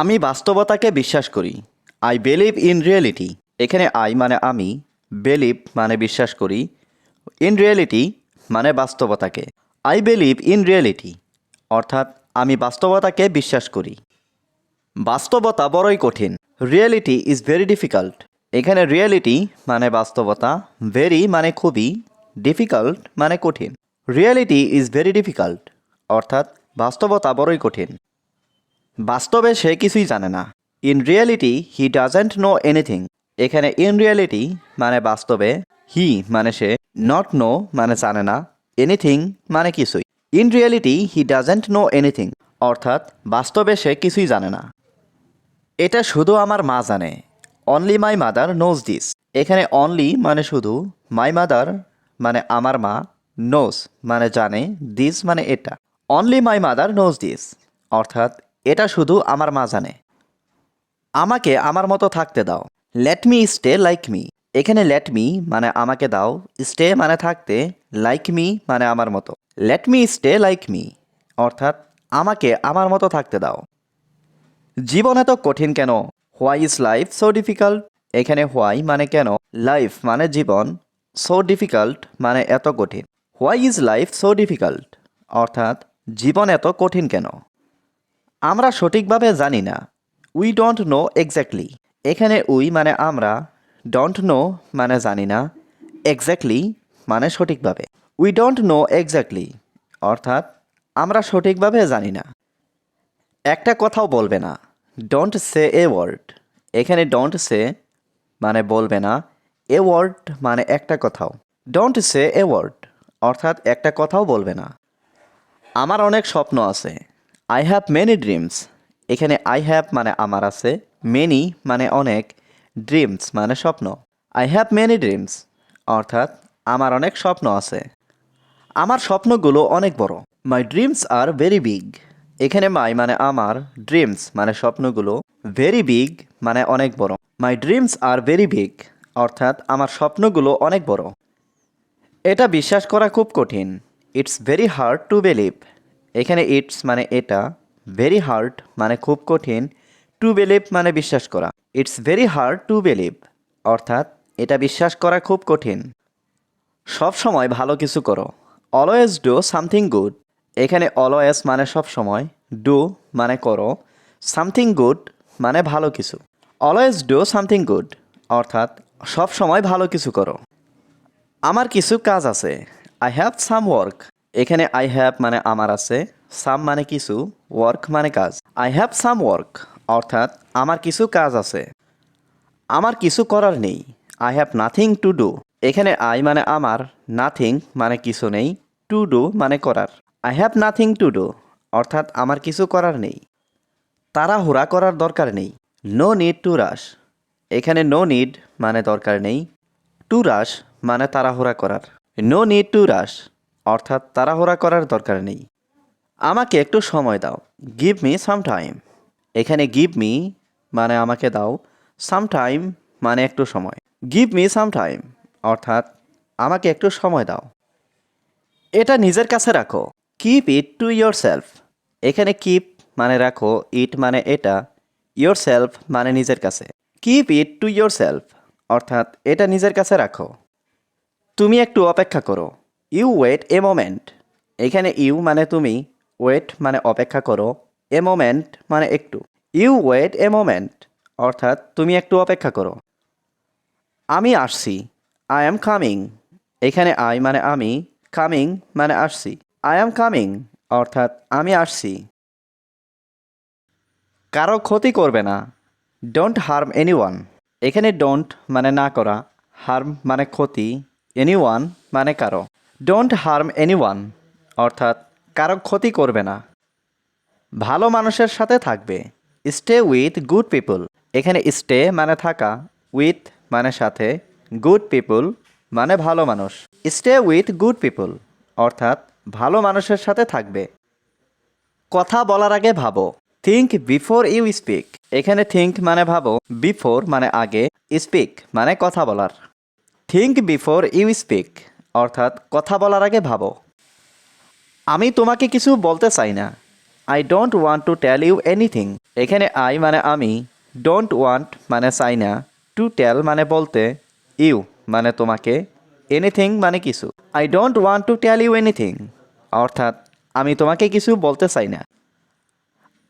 আমি বাস্তবতাকে বিশ্বাস করি। আই বিলিভ ইন রিয়েলিটি এখানে আই মানে আমি বিলিভ মানে বিশ্বাস করি। ইন রিয়েলিটি মানে বাস্তবতাকে। আই বিলিভ ইন রিয়েলিটি অর্থাৎ আমি বাস্তবতাকে বিশ্বাস করি। বাস্তবতা বড়ই কঠিন। রিয়েলিটি ইজ ভেরি ডিফিকাল্ট এখানে রিয়েলিটি মানে বাস্তবতা ভেরি মানে খুবই ডিফিকাল্ট মানে কঠিন। রিয়েলিটি ইজ ভেরি ডিফিকাল্ট অর্থাৎ বাস্তবতা বড়ই কঠিন। বাস্তবে সে কিছুই জানে না। In reality he doesn't know anything এখানে ইন রিয়েলিটি মানে বাস্তবে হি মানে সে নট নো মানে জানে না এনিথিং মানে কিছুই। In reality he doesn't know anything অর্থাৎ, বাস্তবে সে কিছুই জানে না। এটা শুধু আমার মা জানে। Only my mother knows this এখানে অনলি মানে শুধু মাই মাদার মানে আমার মা নোজ মানে জানে দিস মানে এটা। Only my mother knows this অর্থাৎ এটা শুধু আমার মা জানে। আমাকে আমার মতো থাকতে দাও। Let me stay like me এখানে লেট মি মানে আমাকে দাও। স্টে মানে থাকতে লাইক মি মানে আমার মতো। Let me stay like me অর্থাৎ আমাকে আমার মতো থাকতে দাও। জীবন এত কঠিন কেন? Why is life so difficult এখানে হোয়াই মানে কেন? লাইফ মানে জীবন। সো ডিফিকাল্ট মানে এত কঠিন। Why is life so difficult অর্থাৎ জীবন এত কঠিন কেন? আমরা সঠিকভাবে জানি না। উই ডোন্ট নো এক্স্যাক্টলি এখানে উই মানে আমরা ডোন্ট নো মানে জানি না। এক্স্যাক্টলি মানে সঠিকভাবে। উই ডোন্ট নো এক্স্যাক্টলি অর্থাৎ আমরা সঠিকভাবে জানি না। একটা কথাও বলবে না। ডোন্ট সে এ ওয়ার্ড এখানে ডোন্ট সে মানে বলবে না। এ ওয়ার্ড মানে একটা কথাও। ডোন্ট সে এ ওয়ার্ড অর্থাৎ একটা কথাও বলবে না। আমার অনেক স্বপ্ন আছে। আই হ্যাভ মেনি ড্রিমস এখানে আই হ্যাভ মানে আমার আছে। মেনি মানে অনেক। ড্রিমস মানে স্বপ্ন। আই হ্যাভ মেনি ড্রিমস অর্থাৎ আমার অনেক স্বপ্ন আছে। আমার স্বপ্নগুলো অনেক বড়। My dreams are very big এখানে মাই মানে আমার ড্রিমস মানে স্বপ্নগুলো ভেরি বিগ মানে অনেক বড়। My dreams are very big অর্থাৎ আমার স্বপ্নগুলো অনেক বড়। এটা বিশ্বাস করা খুব কঠিন। It's very hard to believe এখানে ইটস মানে এটা ভেরি হার্ড মানে খুব কঠিন টু বিলিভ মানে বিশ্বাস করা। It's very hard to believe অর্থাৎ এটা বিশ্বাস করা খুব কঠিন। সব সময় ভালো কিছু করো। অলওয়েজ ডু সামথিং গুড এখানে অলওয়েজ মানে সব সময় ডু মানে করো। সামথিং গুড মানে ভালো কিছু। অলওয়েজ ডু সামথিং গুড অর্থাৎ সব সময় ভালো কিছু করো। আমার কিছু কাজ আছে। আই হ্যাভ সাম ওয়ার্ক এখানে আই হ্যাভ মানে আমার আছে সাম মানে কিছু ওয়ার্ক মানে কাজ। আই হ্যাভ সাম ওয়ার্ক অর্থাৎ আমার কিছু কাজ আছে। আমার কিছু করার নেই I have nothing to do এখানে আই মানে আমার নাথিং মানে কিছু নেই টু ডু মানে করার। I have nothing to do অর্থাৎ আমার কিছু করার নেই। তাড়াহুড়া করার দরকার নেই। নো নিড টু রাশ এখানে নো নিড মানে দরকার নেই। টু রাশ মানে তাড়াহুড়া করার। নো নিড টু রাশ অর্থাৎ তাড়াহুড়া করার দরকার নেই। আমাকে একটু সময় দাও। গিভ মি সাম টাইম এখানে গিভ মি মানে আমাকে দাও। সাম টাইম মানে একটু সময়। গিভ মি সাম টাইম অর্থাৎ আমাকে একটু সময় দাও। এটা নিজের কাছে রাখো। Keep it to yourself এখানে কিপ মানে রাখো। ইট মানে এটা। ইয়োর সেলফ মানে নিজের কাছে। Keep it to yourself অর্থাৎ এটা নিজের কাছে রাখো। তুমি একটু অপেক্ষা করো। ইউ ওয়েট এ মোমেন্ট এখানে ইউ মানে তুমি ওয়েট মানে অপেক্ষা করো এ মোমেন্ট মানে একটু। ইউ ওয়েট এ মোমেন্ট অর্থাৎ তুমি একটু অপেক্ষা করো। আমি আসছি আই অ্যাম কামিং এখানে আই মানে আমি কামিং মানে আসছি। আই অ্যাম কামিং অর্থাৎ আমি আসছি। কারও ক্ষতি করবে না। ডোন্ট হার্ম এনিওয়ান এখানে ডোন্ট মানে না করা হার্ম মানে ক্ষতি এনিওয়ান মানে কারও। ডোন্ট হার্ম এনিওয়ান অর্থাৎ কারও ক্ষতি করবে না। ভালো মানুষের সাথে থাকবে। স্টে উইথ গুড পিপল এখানে স্টে মানে থাকা উইথ মানে সাথে গুড পিপল মানে ভালো মানুষ। স্টে উইথ গুড পিপল অর্থাৎ ভালো মানুষের সাথে থাকবে। কথা বলার আগে ভাবো। থিঙ্ক বিফোর ইউ স্পিক এখানে থিঙ্ক মানে ভাবো বিফোর মানে আগে স্পিক মানে কথা বলার। থিঙ্ক বিফোর ইউ স্পিক অর্থাৎ কথা বলার আগে ভাবো। আমি তোমাকে কিছু বলতে চাই না। I don't want to tell you anything এখানে আই মানে আমি ডোন্ট ওয়ান্ট মানে চাই না। টু টেল মানে বলতে ইউ মানে তোমাকে এনিথিং মানে কিছু। I don't want to tell you anything অর্থাৎ, আমি তোমাকে কিছু বলতে চাই না।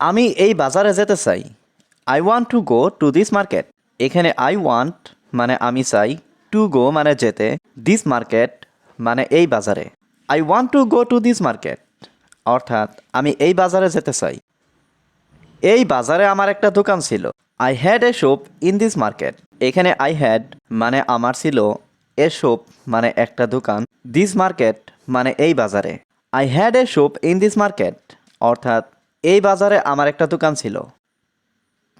আমি এই বাজারে যেতে চাই। I want to go to this market এখানে আই ওয়ান্ট মানে আমি চাই টু গো মানে যেতে। দিস মার্কেট মানে এই বাজারে। I want to go to this market অর্থাৎ আমি এই বাজারে যেতে চাই। এই বাজারে আমার একটা দোকান ছিল। I had a shop in this market এখানে আই হ্যাড মানে আমার ছিল এ শপ মানে একটা দোকান। দিস মার্কেট মানে এই বাজারে। I had a shop in this market অর্থাৎ এই বাজারে আমার একটা দোকান ছিল।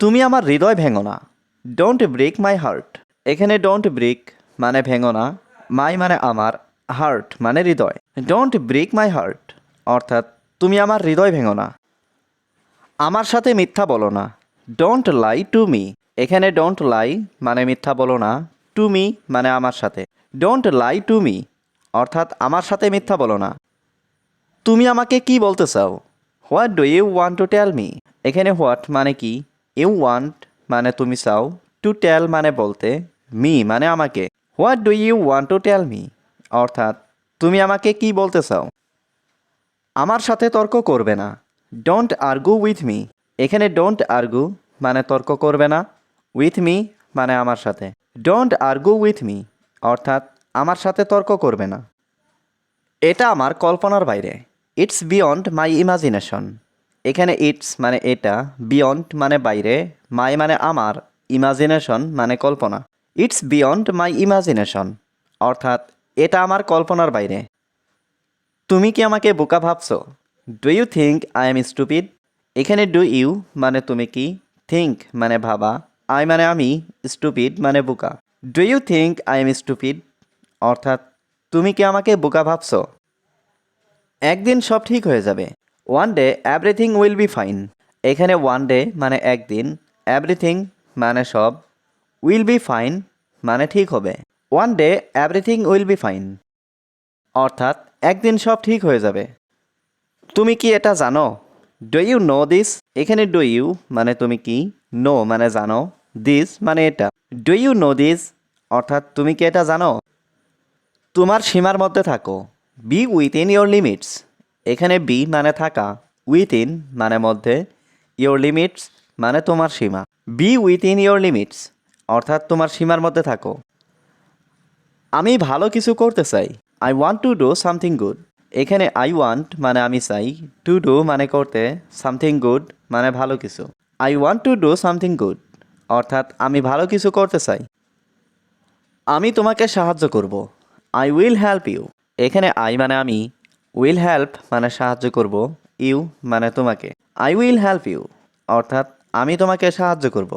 তুমি আমার হৃদয় ভেঙো না। ডোন্ট ব্রেক মাই হার্ট এখানে ডোন্ট ব্রেক মানে ভেঙো না। মাই মানে আমার। হার্ট মানে হৃদয়। ডোন্ট ব্রেক মাই হার্ট অর্থাৎ তুমি আমার হৃদয় ভেঙো না। আমার সাথে মিথ্যা বলো না। ডোন্ট লাই টু মি এখানে ডোন্ট লাই মানে মিথ্যা বলো না। টু মি মানে আমার সাথে। ডোন্ট লাই টু মি অর্থাৎ আমার সাথে মিথ্যা বলো না। তুমি আমাকে কি বলতে চাও? What do you want to tell me এখানে হোয়াট মানে কি? ইউ ওয়ান্ট মানে তুমি চাও। টু টেল মানে বলতে মি মানে আমাকে। What do you want to tell me অর্থাৎ, তুমি আমাকে কি বলতে চাও? আমার সাথে তর্ক করবে না। ডোন্ট আর্গু উইথ মি এখানে ডোন্ট আর্গু মানে তর্ক করবে না উইথ মি মানে আমার সাথে। ডোন্ট আর্গু উইথ মি অর্থাৎ, আমার সাথে তর্ক করবে না। এটা আমার কল্পনার বাইরে। ইটস বিয়ন্ড মাই ইমাজিনেশন এখানে ইটস মানে এটা বিয়ন্ড মানে বাইরে মাই মানে আমার ইমাজিনেশন মানে কল্পনা। ইটস বিয়ন্ড মাই ইমাজিনেশন অর্থাৎ এটা আমার কল্পনার বাইরে। তুমি কি আমাকে বোকা ভাবছ? Do you think I am stupid এখানে ডু ইউ মানে তুমি কি? থিঙ্ক মানে ভাবা। আই মানে আমি স্টুপিড মানে বোকা। Do you think I am stupid অর্থাৎ, তুমি কি আমাকে বোকা ভাবছ? একদিন সব ঠিক হয়ে যাবে। One day everything will be fine এখানে ওয়ান ডে মানে একদিন। এভরিথিং মানে সব। উইল বি ফাইন মানে ঠিক হবে। One day everything will be fine অর্থাৎ, একদিন সব ঠিক হয়ে যাবে। তুমি কি এটা জানো? ডু ইউ নো দিস এখানে ডু ইউ মানে তুমি কি? নো মানে জানো। দিস মানে এটা। ডু ইউ নো দিস অর্থাৎ, তুমি কি এটা জানো? তোমার সীমার মধ্যে থাকো। Be within your limits এখানে বি মানে থাকা। উইথ ইন মানে মধ্যে। ইয়োর লিমিটস মানে তোমার সীমা। Be within your limits অর্থাৎ, তোমার সীমার মধ্যে থাকো। আমি ভালো কিছু করতে চাই। I want to do something good এখানে আই ওয়ান্ট মানে আমি চাই। টু ডু মানে করতে সামথিং গুড মানে ভালো কিছু। I want to do something good অর্থাৎ আমি ভালো কিছু করতে চাই। আমি তোমাকে সাহায্য করব। আই উইল হেল্প ইউ এখানে আই মানে আমি উইল হেল্প মানে সাহায্য করব। ইউ মানে তোমাকে। আই উইল হেল্প ইউ অর্থাৎ আমি তোমাকে সাহায্য করব।